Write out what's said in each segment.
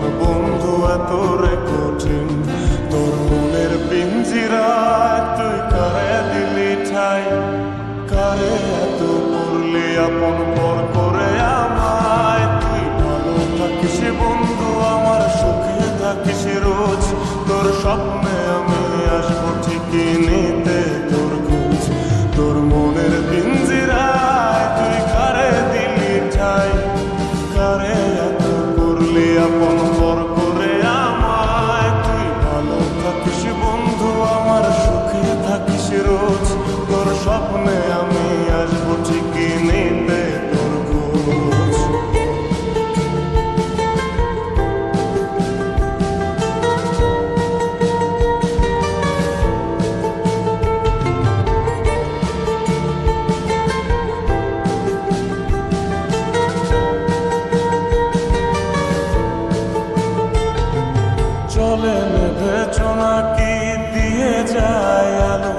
বন্ধু, এত রে কঠিন। তোর মনের পিঞ্জিরায় তুই কারে দিলি ঠাই? কারে এত করলি আপন পর করে আমায়? তুই ভালো থাকিস বন্ধু, আমার সুখে থাকিস রোজ। তোর স্বপ্নে আমি আসব ঠিকই নিতে। চলে নেবে কি দিয়ে যায় আলো।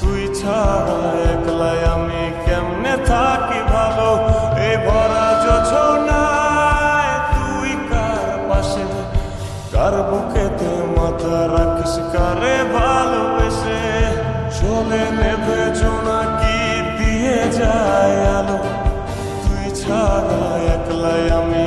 তুই ছাড়া একলাই আমি কেমনে থাকি ভালো? এ ভরা যোছনায় তুই কার পাশে? কার বুকেতে মাথা রাখিস, কারে ভালোবেসে? চলে নেবে কি দিয়ে যায় আলো। তুই ছাড়া একলাই আমি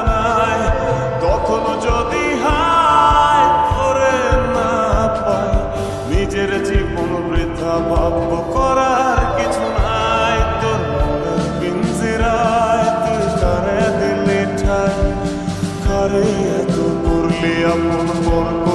নিজের জীবন বৃথা ভাব্য করার কিছু নাই, তোর পিঞ্জিরায় তুই করে দিলি ঠাই। করে এত করলি, আপন বর্গ